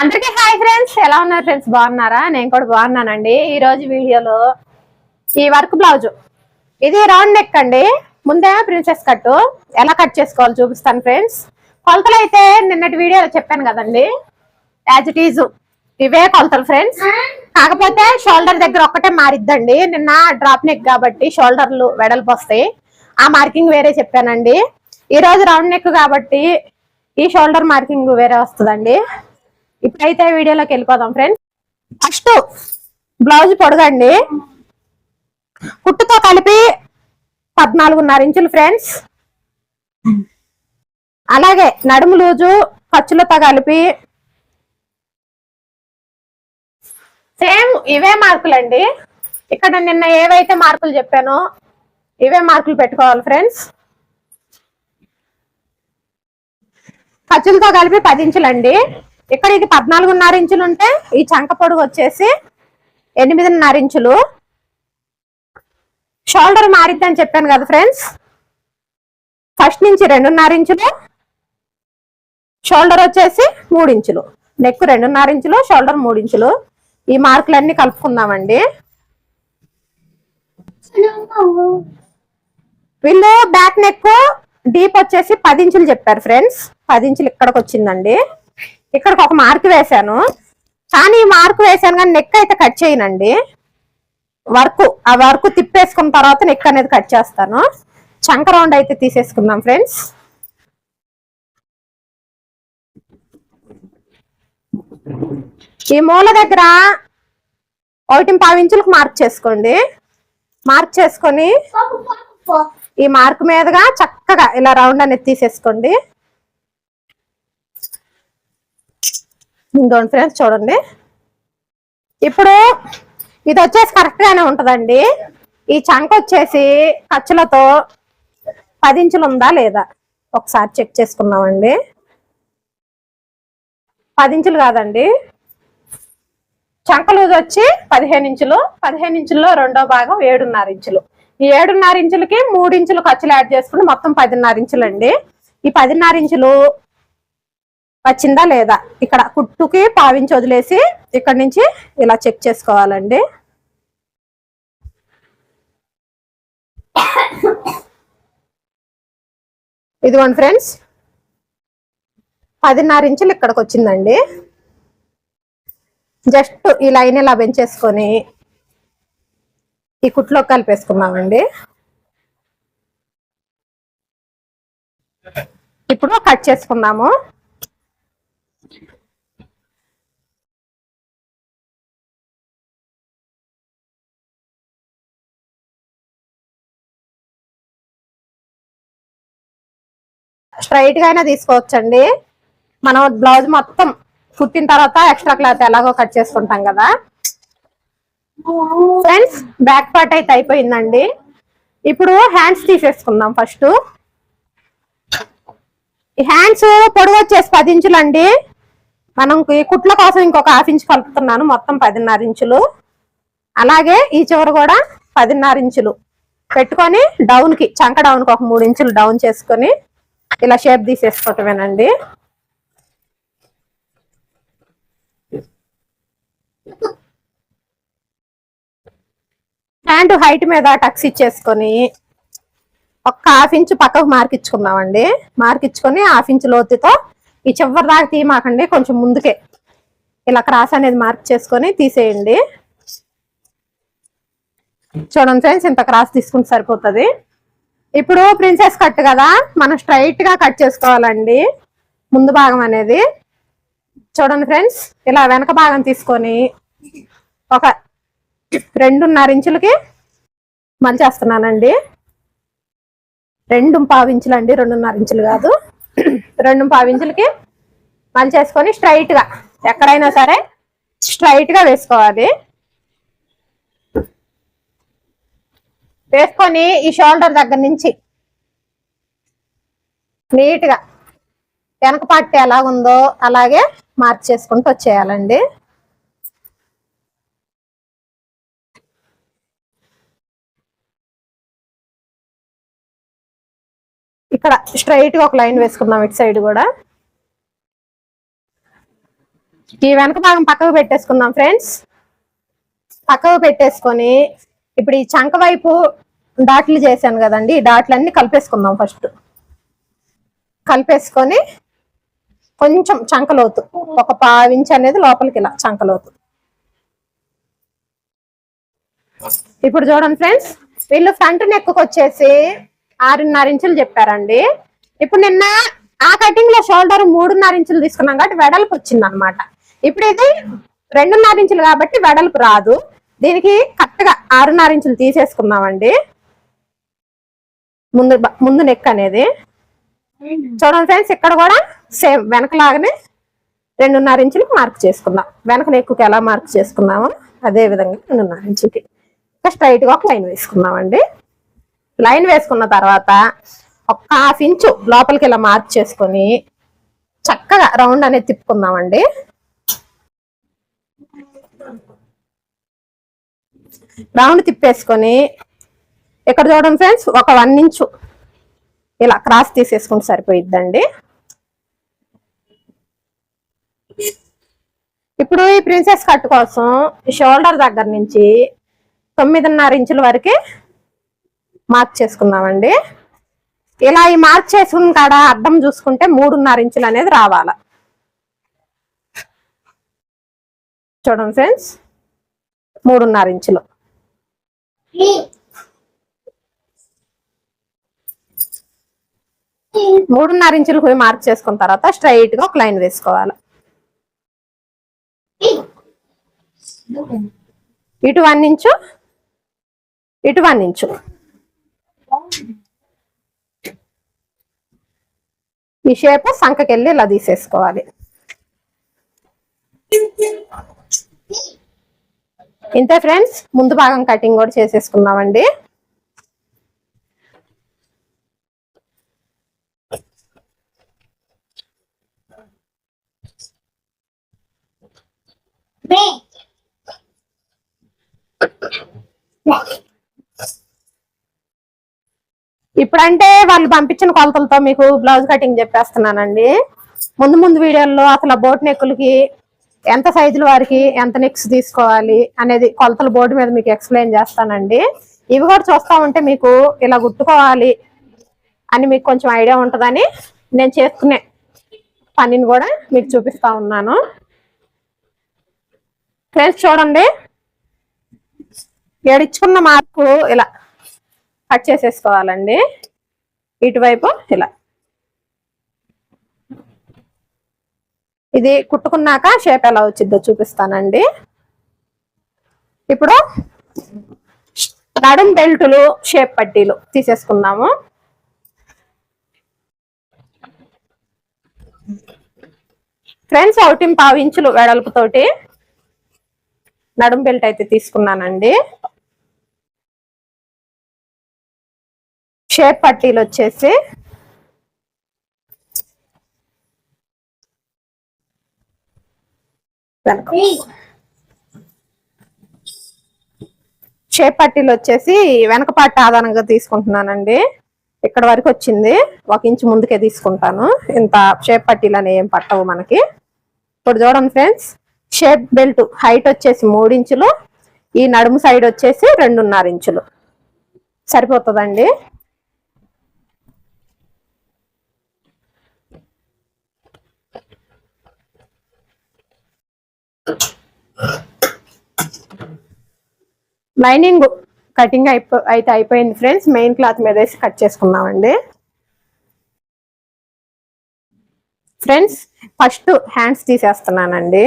అందరికీ hi friends. ఎలా ఉన్నారు ఫ్రెండ్స్? బాగున్నారా? నేను కూడా బాగున్నానండి. ఈ రోజు వీడియోలో ఈ వర్క్ బ్లౌజ్. ఇది రౌండ్ నెక్ అండి. ముందే ప్రిన్సెస్ కట్ ఎలా కట్ చేసుకోవాలి చూపిస్తాను ఫ్రెండ్స్. కొలతలు అయితే నిన్నటి వీడియోలో చెప్పాను కదండి. యాజ్ ఇట్ ఈజ్ ఇవే కొలతలు ఫ్రెండ్స్. కాకపోతే షోల్డర్ దగ్గర ఒక్కటే మారిద్దండి. నిన్న డ్రాప్ నెక్ కాబట్టి షోల్డర్లు వెడల్పు వస్తాయి. ఆ మార్కింగ్ వేరే చెప్పానండి. ఈ రోజు రౌండ్ నెక్ కాబట్టి ఈ షోల్డర్ మార్కింగ్ వేరే వస్తుందండి. ఇప్పుడైతే వీడియోలోకి వెళ్ళిపోదాం ఫ్రెండ్స్ ఫస్ట్ బ్లౌజ్ పొడగండి. కుట్టుతో కలిపి పద్నాలుగున్నర ఇంచులు ఫ్రెండ్స్ అలాగే నడుము లూజు ఖర్చులతో కలిపి సేమ్ ఇవే మార్కులండి ఇక్కడ నిన్న ఏవైతే మార్కులు చెప్పానో ఇవే మార్కులు పెట్టుకోవాలి ఫ్రెండ్స్ ఖర్చులతో కలిపి పది ఇంచులండి ఇక్కడ ఇది పద్నాలుగున్నర ఇంచులు ఉంటే ఈ చంక పొడుగు వచ్చేసి ఎనిమిదిన్నర ఇంచులు. షోల్డర్ మారిద్దని చెప్పాను కదా ఫ్రెండ్స్ ఫస్ట్ నుంచి రెండున్నర ఇంచులు. షోల్డర్ వచ్చేసి మూడు ఇంచులు. నెక్ రెండున్నర ఇంచులు షోల్డర్ మూడు ఇంచులు. ఈ మార్కులన్నీ కలుపుకుందామండి. వీళ్ళు బ్యాక్ నెక్ డీప్ వచ్చేసి పది ఇంచులు చెప్పారు ఫ్రెండ్స్ పది ఇంచులు ఇక్కడికి వచ్చిందండి. ఇక్కడికి ఒక మార్క్ వేశాను. కానీ ఈ మార్క్ వేశాను కానీ నెక్ అయితే కట్ చేయనండి. వర్క్ ఆ వర్క్ తిప్పేసుకున్న తర్వాత నెక్ అనేది కట్ చేస్తాను. చంక రౌండ్ అయితే తీసేసుకుందాం ఫ్రెండ్స్. ఈ మూల దగ్గర ఒకటి పావు ఇంచులకు మార్క్ చేసుకోండి. మార్క్ చేసుకొని ఈ మార్క్ మీదుగా చక్కగా ఇలా రౌండ్ అనేది తీసేసుకోండి. ఇంకోండి ఫ్రెండ్స్ చూడండి. ఇప్పుడు ఇది వచ్చేసి కరెక్ట్ గానే ఉంటదండి. ఈ చంక వచ్చేసి ఖర్చులతో పది ఇంచులు ఉందా లేదా? ఒకసారి చెక్ చేసుకుందామండి. పది ఇంచులు కాదండి. చంక లూజ్ వచ్చి పదిహేను ఇంచులు పదిహేను ఇంచుల్లో రెండో భాగం ఏడున్నర ఇంచులు. ఈ ఏడున్నర ఇంచులకి మూడు ఇంచులు ఖర్చులు యాడ్ చేసుకుంటే మొత్తం పదిన్నర ఇంచులు అండి ఈ పదిన్నర ఇంచులు వచ్చిందా లేదా? ఇక్కడ కుట్టుకి పావించి వదిలేసి ఇక్కడ నుంచి ఇలా చెక్ చేసుకోవాలండి. ఇదిగోండి ఫ్రెండ్స్. పదిన్నర ఇంచులు ఇక్కడికి వచ్చిందండి. జస్ట్ ఈ లైన్ ఇలా పెంచేసుకొని ఈ కుట్లో కలిపేసుకున్నామండి ఇప్పుడు కట్ చేసుకుందాము. స్ట్రైట్గా అయినా తీసుకోవచ్చండి. మనం బ్లౌజ్ మొత్తం కుట్టిన తర్వాత ఎక్స్ట్రా క్లాత్ ఎలాగో కట్ చేసుకుంటాం కదా. ఫ్రెండ్స్ బ్యాక్ పార్ట్ అయితే అయిపోయిందండి. ఇప్పుడు హ్యాండ్స్ తీసేసుకుందాం ఫస్ట్. ఈ హ్యాండ్స్ పొడవు వచ్చేసి పది ఇంచులు అండి మనం కుట్ల కోసం ఇంకొక హాఫ్ ఇంచ్ కలుపుతున్నాను మొత్తం పదిన్నర ఇంచులు. అలాగే ఈ చివర కూడా పదిన్నర ఇంచులు. పెట్టుకొని డౌన్కి చంక డౌన్కి ఒక మూడు ఇంచులు డౌన్ చేసుకొని ఇలా షేప్ తీసేసుకోవటమేనండి హ్యాండ్ హైట్ మీద టక్స్ ఇచ్చేసుకొని ఒక్క హాఫ్ ఇంచు పక్కకు మార్కిచ్చుకుందామండి మార్కిచ్చుకొని హాఫ్ ఇంచు లోతుతో ఈ చివరి దాకా తీయమాకండి కొంచెం ముందుకే. ఇలా క్రాస్ అనేది మార్క్ చేసుకొని తీసేయండి. చూడండి ఫ్రెండ్స్ ఇంత క్రాస్ తీసుకుంటే సరిపోతుంది. ఇప్పుడు ప్రిన్సెస్ కట్ కదా మనం స్ట్రైట్గా కట్ చేసుకోవాలండి. ముందు భాగం అనేది. చూడండి ఫ్రెండ్స్ ఇలా వెనక భాగం తీసుకొని ఒక రెండున్నర ఇంచులకి మలిచేస్తున్నానండి రెండు పావు ఇంచులు అండి రెండున్నర ఇంచులు కాదు. రెండు పావు ఇంచులకి మలిచేసుకొని స్ట్రైట్గా ఎక్కడైనా సరే స్ట్రైట్గా వేసుకోవాలి. వేసుకొని ఈ షోల్డర్ దగ్గర నుంచి నీట్గా వెనక పట్టి ఉందో అలాగే మార్చేసుకుంటూ వచ్చేయాలండి. ఇక్కడ స్ట్రైట్గా ఒక లైన్ వేసుకుందాం ఇటు సైడ్ కూడా. ఈ వెనక భాగం పక్కకు పెట్టేసుకుందాం ఫ్రెండ్స్. పక్కకు పెట్టేసుకొని ఇప్పుడు ఈ చంక వైపు డాట్లు చేశాను కదండి ఈ డాట్లన్నీ కలిపేసుకుందాం ఫస్ట్. కలిపేసుకొని కొంచెం చంకలోతు ఒక పావించి అనేది లోపలికి ఇలా చంకలోతు ఇప్పుడు చూడండి ఫ్రెండ్స్ వీళ్ళు ఫ్రంట్ నెక్ వచ్చేసి ఆరున్నర ఇంచులు చెప్పారండి. ఇప్పుడు నిన్న ఆ కటింగ్లో షోల్డర్ మూడున్నర ఇంచులు తీసుకున్నాం కాబట్టి వెడల్పు వచ్చింది అనమాట ఇప్పుడు ఇది రెండున్నర ఇంచులు కాబట్టి వెడల్పు రాదు. దీనికి కరెక్ట్గా ఆరున్నర ఇంచులు తీసేసుకున్నామండి ముందు ముందు నెక్ అనేది. చూడండి ఫ్రెండ్స్ ఇక్కడ కూడా సేమ్ వెనకలాగానే రెండున్నర ఇంచులకు మార్క్ చేసుకుందాం. వెనక నెక్కుకి ఎలా మార్క్ చేసుకున్నామో అదే విధంగా రెండున్నర ఇంచులకి. ఇంకా స్ట్రైట్గా ఒక లైన్ వేసుకున్నామండి లైన్ వేసుకున్న తర్వాత ఒక హాఫ్ ఇంచు లోపలికి ఇలా మార్క్ చేసుకొని చక్కగా రౌండ్ అనేది తిప్పుకుందామండి. రౌండ్ తిప్పేసుకొని ఇక్కడ చూడండి ఫ్రెండ్స్ ఒక వన్ ఇంచు ఇలా క్రాస్ తీసేసుకుంటే సరిపోయిద్దండి. ఇప్పుడు ఈ ప్రిన్సెస్ కట్ కోసం షోల్డర్ దగ్గర నుంచి తొమ్మిదిన్నర ఇంచుల వరకు మార్క్ చేసుకుందామండి. ఇలా ఈ మార్క్ చేసుకున్న కాడ అడ్డం చూసుకుంటే మూడున్నర ఇంచులు అనేది రావాల. చూడండి ఫ్రెండ్స్. మూడున్నర ఇంచులు. మూడున్నర ఇంచులు పోయి మార్క్ చేసుకున్న తర్వాత స్ట్రైట్గా ఒక లైన్ వేసుకోవాలి. ఇటు వన్ ఇంచు ఇటు వన్ ఇంచు. ఈ షేప్ సంఖకెళ్ళి ఇలా తీసేసుకోవాలి. ఇంతే ఫ్రెండ్స్ ముందు భాగం కటింగ్ కూడా చేసేసుకుందామండి. ఇప్పుడంటే వాళ్ళు పంపించిన కొలతలతో మీకు బ్లౌజ్ కటింగ్ చెప్పేస్తున్నానండి. ముందు ముందు వీడియోల్లో అసలు బోట్ నెక్కులకి ఎంత సైజుల వారికి ఎంత నెక్స్ తీసుకోవాలి అనేది కొలతల బోర్డు మీద మీకు ఎక్స్ప్లెయిన్ చేస్తానండి. ఇవి కూడా చూస్తా ఉంటే మీకు ఇలా గుర్తుకోవాలి అని మీకు కొంచెం ఐడియా ఉంటుందని నేను చేసుకునే పనిని కూడా మీకు చూపిస్తా ఉన్నాను. ఫ్రెండ్స్ చూడండి. ఏడిచ్చుకున్న మార్కు ఇలా కట్ చేసేసుకోవాలండి. ఇటువైపు ఇలా. ఇది కుట్టుకున్నాక షేప్ ఎలా వచ్చిందో చూపిస్తానండి. ఇప్పుడు నడుం బెల్టులు షేప్ పట్టీలు తీసేసుకున్నాము ఫ్రెండ్స్ ఒకటి పావు ఇంచులు వెడల్పుతోటి నడుం బెల్ట్ అయితే తీసుకున్నానండి. షేప్ పట్టీలు వచ్చేసి వెనక. షేప్ పట్టీలు వచ్చేసి వెనక పార్ట్ ఆధారంగా తీసుకుంటున్నానండి. ఇక్కడ వరకు వచ్చింది. ఒక ఇంచు ముందుకే తీసుకుంటాను. ఇంత షేప్ పట్టీలు అనేవి ఏం పట్టవు మనకి. ఇప్పుడు చూడండి ఫ్రెండ్స్ షేప్ బెల్ట్ హైట్ వచ్చేసి మూడు ఇంచులు ఈ నడుము సైడ్ వచ్చేసి రెండున్నర ఇంచులు. సరిపోతుందండి? లైనింగ్ కటింగ్ అయిపో అయితే అయిపోయింది ఫ్రెండ్స్. మెయిన్ క్లాత్ మీద వేసి కట్ చేసుకున్నామండి ఫ్రెండ్స్ ఫస్ట్ హ్యాండ్స్ తీసేస్తున్నానండి.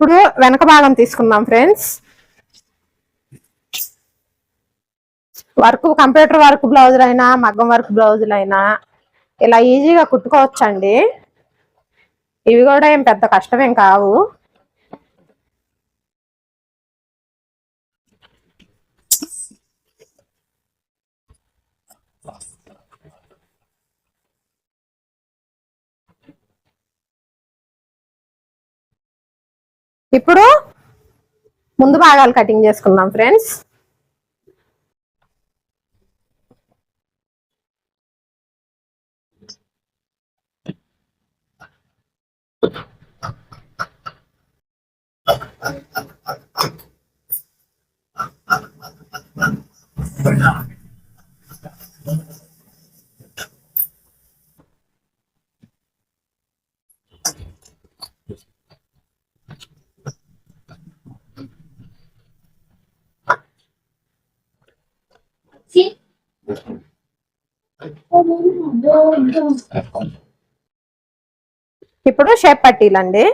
ఇప్పుడు వెనక భాగం తీసుకుందాం ఫ్రెండ్స్ వర్క్ కంప్యూటర్ వర్క్ బ్లౌజులు అయినా మగ్గం వర్క్ బ్లౌజులు అయినా ఇలా ఈజీగా కుట్టుకోవచ్చండి. ఇవి కూడా ఏం పెద్ద కష్టమేం కావు. ఇప్పుడు ముందు భాగాలు కటింగ్ చేసుకుందాం ఫ్రెండ్స్. ఇప్పుడు షేప్ పట్టీలండి.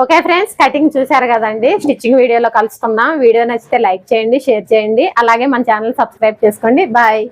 ఓకే ఫ్రెండ్స్ కటింగ్ చూసారు కదండి? స్టిచ్చింగ్ వీడియోలో కలుసుకుందాం వీడియో నచ్చితే లైక్ చేయండి షేర్ చేయండి. అలాగే మన ఛానల్ సబ్స్క్రైబ్ చేసుకోండి. బాయ్.